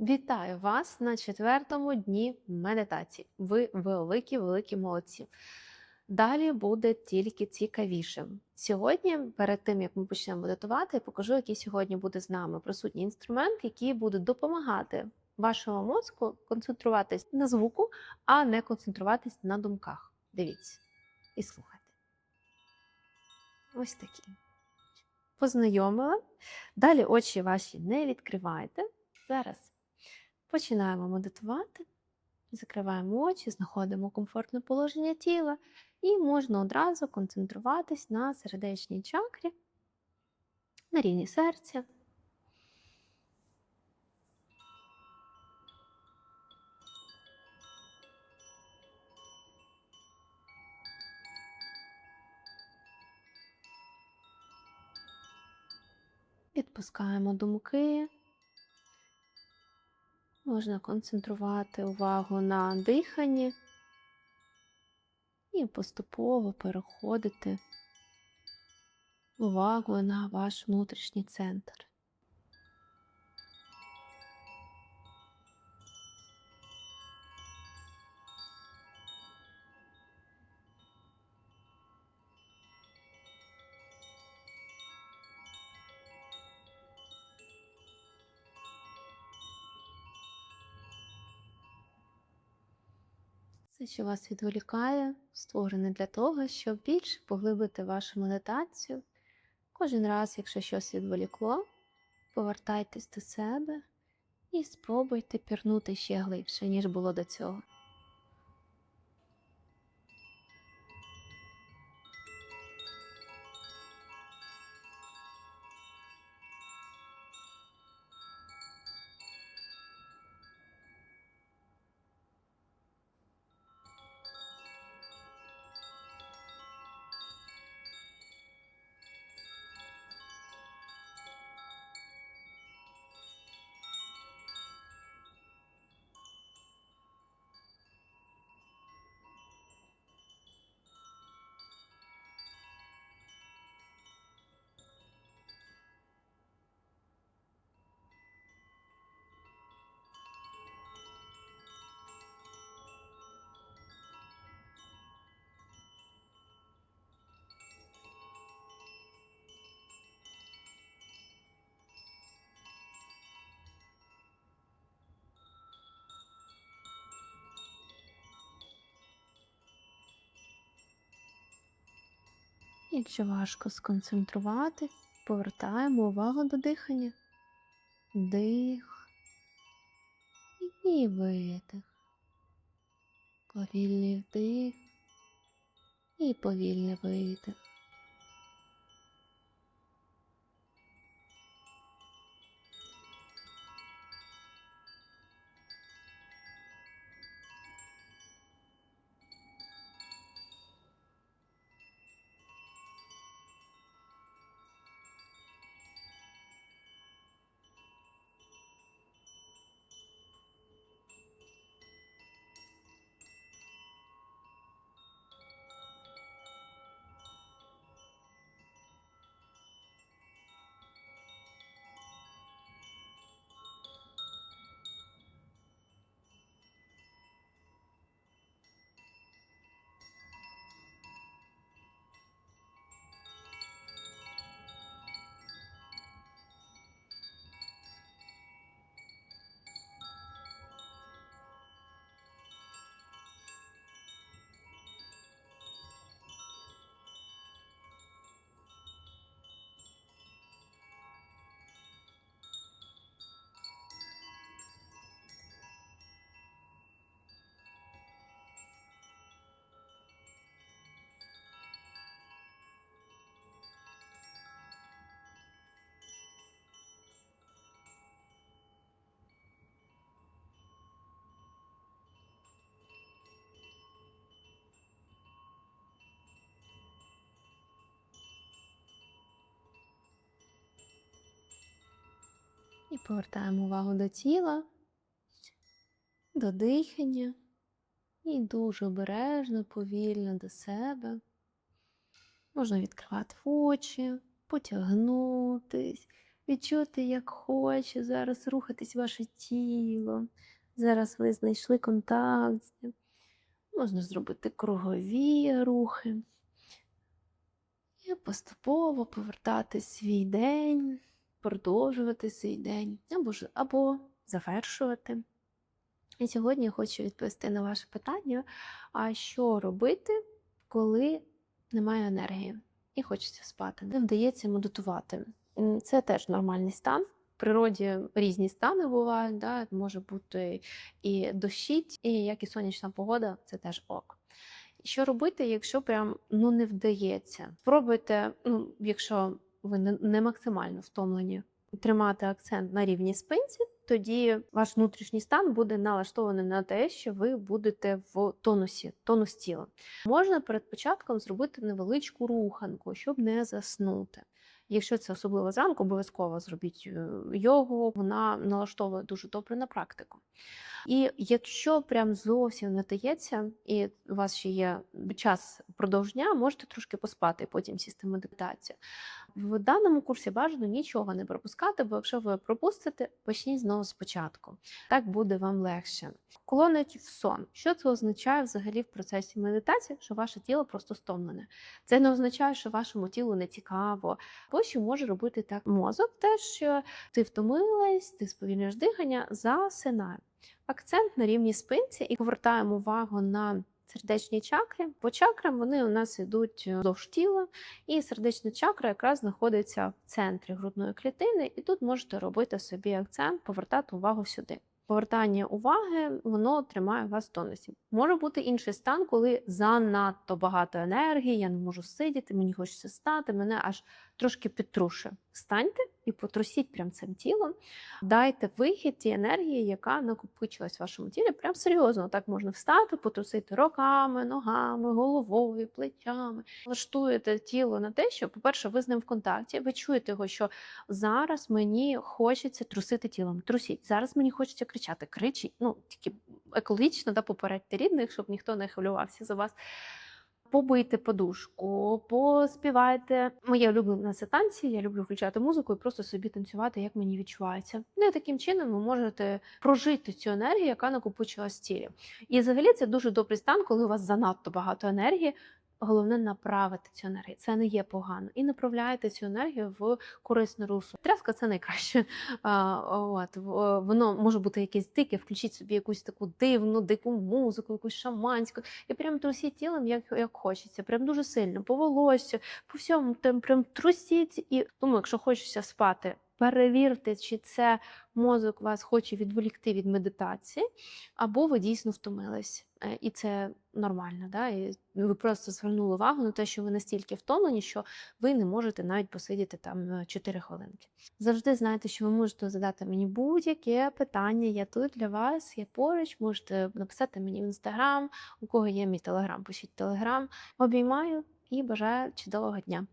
Вітаю вас на четвертому дні медитації. Ви великі, великі молодці. Далі буде тільки цікавіше. Сьогодні, перед тим як ми почнемо медитувати, я покажу, який сьогодні буде з нами присутній інструмент, який буде допомагати вашому мозку концентруватись на звуку, а не концентруватись на думках. Дивіться і слухайте. Ось такі. Познайомила. Далі очі ваші не відкривайте. Зараз починаємо медитувати. Закриваємо очі, знаходимо комфортне положення тіла і можна одразу концентруватись на сердечній чакрі, на рівні серця. Відпускаємо думки. Можна концентрувати увагу на диханні і поступово переходити увагу на ваш внутрішній центр. Все, що вас відволікає, створене для того, щоб більше поглибити вашу медитацію. Кожен раз, якщо щось відволікло, повертайтесь до себе і спробуйте пірнути ще глибше, ніж було до цього. Якщо важко сконцентруватись, повертаємо увагу до дихання. Дих і видих. Повільний вдих і повільний видих. І повертаємо увагу до тіла, до дихання. І дуже обережно, повільно до себе. Можна відкривати очі, потягнутись, відчути, як хоче зараз рухатись ваше тіло. Зараз ви знайшли контакт. Можна зробити кругові рухи. І поступово повертати свій день, продовжувати свій день, або, ж- або завершувати. І сьогодні я хочу відповісти на ваше питання: а що робити, коли немає енергії і хочеться спати? Не вдається медитувати. Це теж нормальний стан. В природі різні стани бувають, да? може бути і дощить, і як і сонячна погода, це теж ок. Що робити, якщо прям ну не вдається? Спробуйте, ну, якщо ви не, максимально втомлені, тримати акцент на рівні спинці, тоді ваш внутрішній стан буде налаштований на те, що ви будете в тонусі, тонус тіла. Можна перед початком зробити невеличку руханку, щоб не заснути. Якщо це особливо зранку, обов'язково зробіть е, йогу, вона налаштовує дуже добре на практику. І якщо прям зовсім не дається, і у вас ще є час впродовж дня, можете трошки поспати, і потім сісти медитацію. В даному курсі бажано нічого не пропускати, бо якщо ви пропустите, почніть знову спочатку. Так буде вам легше. Клонить в сон. Що це означає взагалі в процесі медитації? Що ваше тіло просто стомлене. Це не означає, що вашому тілу не цікаво. Бо що може робити так мозок, теж що ти втомилась, ти сповільнюєш дихання, засинає. Акцент на рівні спинці і повертаємо увагу на сердечні чакри. По чакрам вони у нас йдуть вздовж тіла, і сердечна чакра якраз знаходиться в центрі грудної клітини, і тут можете робити собі акцент, повертати увагу сюди. Повертання уваги воно тримає вас в тонусі. Може бути інший стан, коли занадто багато енергії, я не можу сидіти, мені хочеться стати, мене аж трошки підтрушує. Встаньте і потрусіть прям цим тілом, дайте вихід тій енергії, яка накопичилась в вашому тілі. Прям серйозно так можна встати, потрусити руками, ногами, головою, плечами. Влаштуєте тіло на те, що, по-перше, ви з ним в контакті, ви чуєте його, що зараз мені хочеться трусити тілом. Трусіть. Зараз мені хочеться кричати. Кричіть. Ну, тільки екологічно да, попередьте рідних, щоб ніхто не хвилювався за вас. Побийте подушку, поспівайте. Моє улюблене це танці. Я люблю включати музику і просто собі танцювати, як мені відчувається. Ну і таким чином ви можете прожити цю енергію, яка накопичилась в тілі. І взагалі це дуже добрий стан, коли у вас занадто багато енергії. Головне направити цю енергію. Це не є погано. І направляєте цю енергію в корисне русло. Тряска це найкраще. А, от, воно може бути якесь дике, включіть собі якусь таку дивну, дику музику, якусь шаманську. І прям трусіть тілом, як, як хочеться. Прям дуже сильно, по волосю, по всьому. Там прям трусіть. І тому, якщо хочеться спати, перевірте, чи це мозок вас хоче відволікти від медитації, або ви дійсно втомились. Е, І це нормально. Да? І ви просто звернули увагу на те, що ви настільки втомлені, що ви не можете навіть посидіти там е, 4 хвилинки. Завжди знайте, що ви можете задати мені будь-яке питання. Я тут для вас, я поруч. Можете написати мені в інстаграм, у кого є мій телеграм, пишіть телеграм. Обіймаю і бажаю чудового дня.